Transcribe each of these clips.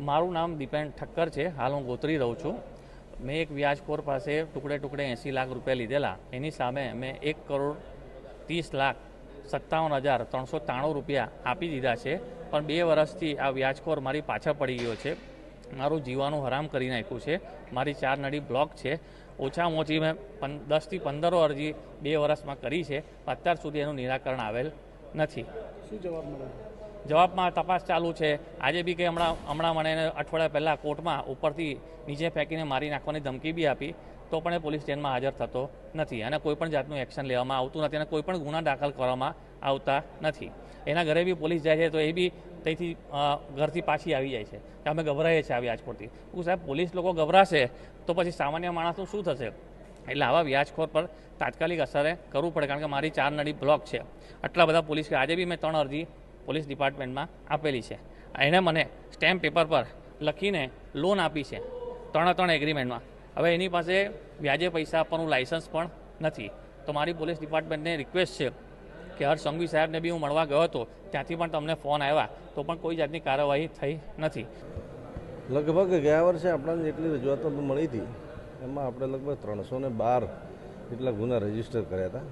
મારું નામ દીપેન ઠક્કર છે. હાલ હું ગોત્રી રહું છું. મેં એક વ્યાજખોર પાસે ટુકડે ટુકડે એંસી લાખ રૂપિયા લીધેલા. એની સામે મેં એક કરોડ ત્રીસ લાખ સત્તાવન હજાર ત્રણસો ત્રાણું રૂપિયા આપી દીધા છે. પણ બે વર્ષથી આ વ્યાજખોર મારી પાછળ પડી ગયો છે. મારું જીવાનું હરામ કરી નાખ્યું છે. મારી ચાર નળી બ્લોક છે. ઓછામાં ઓછી મેં દસથી પંદરો અરજી બે વર્ષમાં કરી છે. અત્યાર સુધી એનું નિરાકરણ આવેલ નથી. શું જવાબ મળે? જવાબમાં તપાસ ચાલુ છે. આજે બી કે હમણાં હમણાં મને અઠવાડિયા પહેલાં કોર્ટમાં ઉપરથી નીચે ફેંકીને મારી નાખવાની ધમકી બી આપી, તો પણ એ પોલીસ સ્ટેશનમાં હાજર થતો નથી અને કોઈ પણ જાતનું એક્શન લેવામાં આવતું નથી અને કોઈ પણ ગુના દાખલ કરવામાં આવતા નથી. એના ઘરે બી પોલીસ જાય છે તો એ બી ત્યાંથી ઘરથી પાછી આવી જાય છે. કે અમે ગભરાઈએ છીએ આ વ્યાજખોરથી હું સાહેબ, પોલીસ લોકો ગભરાશે તો પછી સામાન્ય માણસનું શું થશે? એટલે આવા વ્યાજખોર પર તાત્કાલિક અસરે કરવું પડે, કારણ કે મારી ચાર નડી બ્લોક છે. આટલા બધા પોલીસ આજે બી મેં ત્રણ અરજી પોલીસ ડિપાર્ટમેન્ટમાં આપેલી છે. એણે મને સ્ટેમ્પ પેપર પર લખીને લોન આપી છે ત્રણે ત્રણ એગ્રીમેન્ટમાં. હવે એની પાસે વ્યાજે પૈસા આપવાનું લાઇસન્સ પણ નથી. તો મારી પોલીસ ડિપાર્ટમેન્ટને રિક્વેસ્ટ છે કે હર્ષ સંઘવી સાહેબને બી હું મળવા ગયો હતો, ત્યાંથી પણ તમને ફોન આવ્યા. તો પણ કોઈ જાતની કાર્યવાહી થઈ નથી. લગભગ ગયા વર્ષે આપણને જેટલી રજૂઆતો મળી હતી, એમાં આપણે લગભગ ત્રણસો ને બાર જેટલા ગુના રજિસ્ટર કર્યા હતા.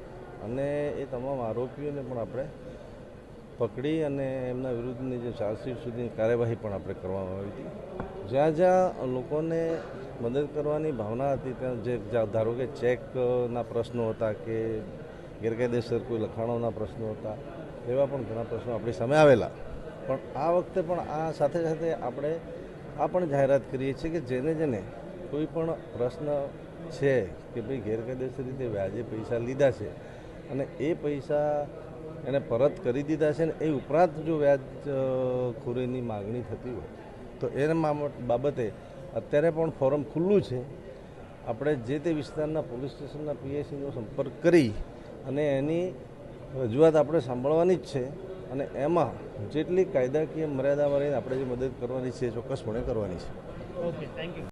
અને એ તમામ આરોપીઓને પણ આપણે પકડી અને એમના વિરુદ્ધની જે ચાર્જશીટ સુધીની કાર્યવાહી પણ આપણે કરવામાં આવી હતી. જ્યાં જ્યાં લોકોને મદદ કરવાની ભાવના હતી, ત્યાં જે ધારો કે ચેકના પ્રશ્નો હતા કે ગેરકાયદેસર કોઈ લખાણોના પ્રશ્નો હતા, એવા પણ ઘણા પ્રશ્નો આપણી સામે આવેલા. પણ આ વખતે પણ આ સાથે સાથે આપણે આ પણ જાહેરાત કરીએ છીએ કે જેને જેને કોઈ પણ પ્રશ્ન છે કે ભાઈ ગેરકાયદેસર રીતે વ્યાજે પૈસા લીધા છે અને એ પૈસા એને પરત કરી દીધા છે ને એ ઉપરાંત જો વ્યાજ અ, ખોરીની માગણી થતી હોય તો એના બાબતે અત્યારે પણ ફોરમ ખુલ્લું છે. આપણે જે તે વિસ્તારના પોલીસ સ્ટેશનના પીએસસીનો સંપર્ક કરી અને એની રજૂઆત આપણે સાંભળવાની જ છે અને એમાં જેટલી કાયદાકીય મર્યાદામાં રહીને આપણે જે મદદ કરવાની છે એ ચોક્કસપણે કરવાની છે. Okay thank you